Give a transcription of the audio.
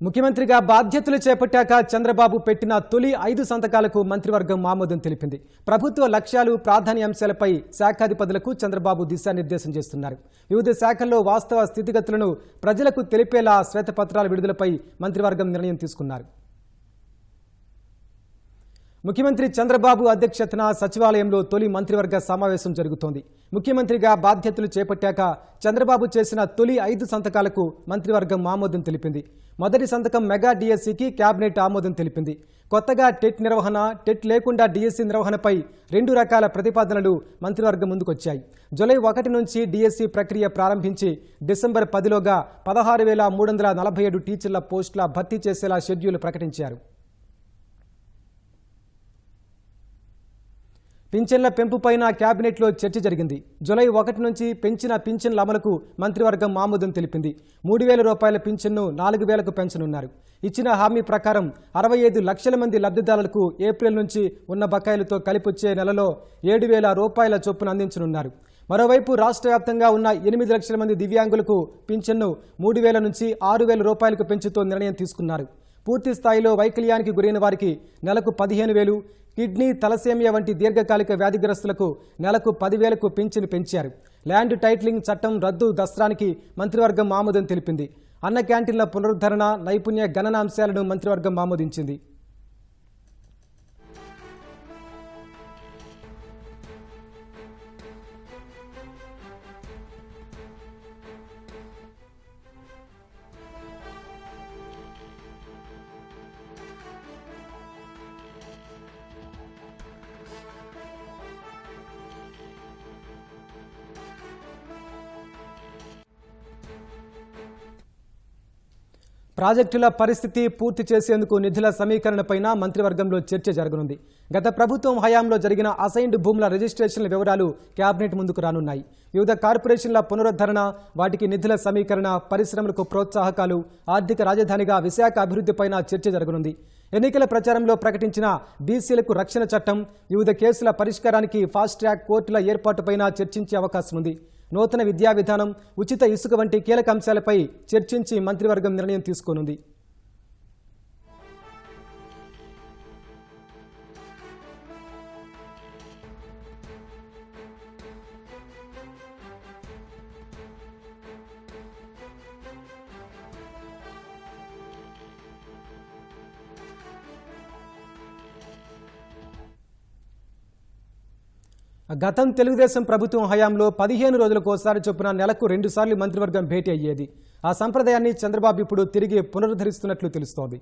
ముఖ్యమంత్రిగా బాధ్యతలు చేపట్టాక చంద్రబాబు పెట్టిన తొలి ఐదు సంతకాలకు మంత్రివర్గం ఆమోదం తెలిపింది. ప్రభుత్వ లక్ష్యాలు ప్రాధాన్య అంశాలపై శాఖాధిపతులకు చంద్రబాబు దిశానిర్దేశం చేస్తున్నారు. వివిధ శాఖల్లో వాస్తవ స్థితిగతులను ప్రజలకు తెలిపేలా శ్వేతపత్రాల విడుదలపై మంత్రివర్గం నిర్ణయం తీసుకున్నారు. ముఖ్యమంత్రి చంద్రబాబు అధ్యక్షతన సచివాలయంలో తొలి మంత్రివర్గ సమావేశం జరుగుతోంది. ముఖ్యమంత్రిగా బాధ్యతలు చేపట్టాక చంద్రబాబు చేసిన తొలి ఐదు సంతకాలకు మంత్రివర్గం ఆమోదం తెలిపింది. మొదటి సంతకం మెగా డిఎస్సికి కేబినెట్ ఆమోదం తెలిపింది. కొత్తగా టెట్ నిర్వహణ టెట్ లేకుండా డిఎస్సి నిర్వహణపై రెండు రకాల ప్రతిపాదనలు మంత్రివర్గం ముందుకొచ్చాయి. జూలై ఒకటి నుంచి డిఎస్సి ప్రక్రియ ప్రారంభించి డిసెంబర్ పదిలోగా పదహారు వేల మూడు వందల నలభై ఏడు టీచర్ల పోస్టుల భర్తీ చేసేలా షెడ్యూల్ ప్రకటించారు. పింఛన్ల పెంపుపైన కేబినెట్లో చర్చ జరిగింది. జూలై ఒకటి నుంచి పెంచిన పింఛన్ల అమలుకు మంత్రివర్గం ఆమోదం తెలిపింది. మూడు వేల రూపాయల పింఛన్ను నాలుగు వేలకు పెంచనున్నారు. ఇచ్చిన హామీ ప్రకారం అరవై ఐదు లక్షల మంది లబ్ధిదారులకు ఏప్రిల్ నుంచి ఉన్న బకాయిలతో కలిపొచ్చే నెలలో ఏడు వేల రూపాయల చొప్పున అందించనున్నారు. మరోవైపు రాష్ట్ర వ్యాప్తంగా ఉన్న ఎనిమిది లక్షల మంది దివ్యాంగులకు పింఛన్ను మూడు వేల నుంచి ఆరు వేల రూపాయలకు పెంచుతూ నిర్ణయం తీసుకున్నారు. పూర్తి స్థాయిలో వైకల్యానికి గురైన వారికి నెలకు పదిహేను వేలు కిడ్నీ తలసేమియా వంటి దీర్ఘకాలిక వ్యాధిగ్రస్తులకు నెలకు పదివేలకు పింఛను పెంచారు. ల్యాండ్ టైటిలింగ్ చట్టం రద్దు దసరానికి మంత్రివర్గం ఆమోదం తెలిపింది. అన్న క్యాంటీన్ల పునరుద్ధరణ నైపుణ్య గణన అంశాలను మంత్రివర్గం ఆమోదించింది. ప్రాజెక్టుల పరిస్థితి పూర్తి చేసేందుకు నిధుల సమీకరణపైన మంత్రివర్గంలో చర్చ జరగనుంది. గత ప్రభుత్వం హయాంలో జరిగిన అసైన్డ్ భూముల రిజిస్ట్రేషన్ల వివరాలు కేబినెట్ ముందుకు రానున్నాయి. వివిధ కార్పొరేషన్ల పునరుద్ధరణ వాటికి నిధుల సమీకరణ పరిశ్రమలకు ప్రోత్సాహకాలు ఆర్థిక రాజధానిగా విశాఖ అభివృద్ధిపైన చర్చ జరగనుంది. ఎన్నికల ప్రచారంలో ప్రకటించిన బీసీలకు రక్షణ చట్టం వివిధ కేసుల పరిష్కారానికి ఫాస్ట్ ట్రాక్ కోర్టుల ఏర్పాటుపైన చర్చించే అవకాశం ఉంది నూతన విద్యా విధానం ఉచిత ఇసుక వంటి కీలక అంశాలపై చర్చించి మంత్రివర్గం నిర్ణయం తీసుకోనుంది. గతం తెలుగుదేశం ప్రభుత్వం హయాంలో పదిహేను రోజులకోసారి చొప్పున నెలకు రెండుసార్లు మంత్రివర్గం భేటీ అయ్యేది. ఆ సంప్రదాయాన్ని చంద్రబాబు ఇప్పుడు తిరిగి పునరుద్ధరిస్తున్నట్లు తెలుస్తోంది.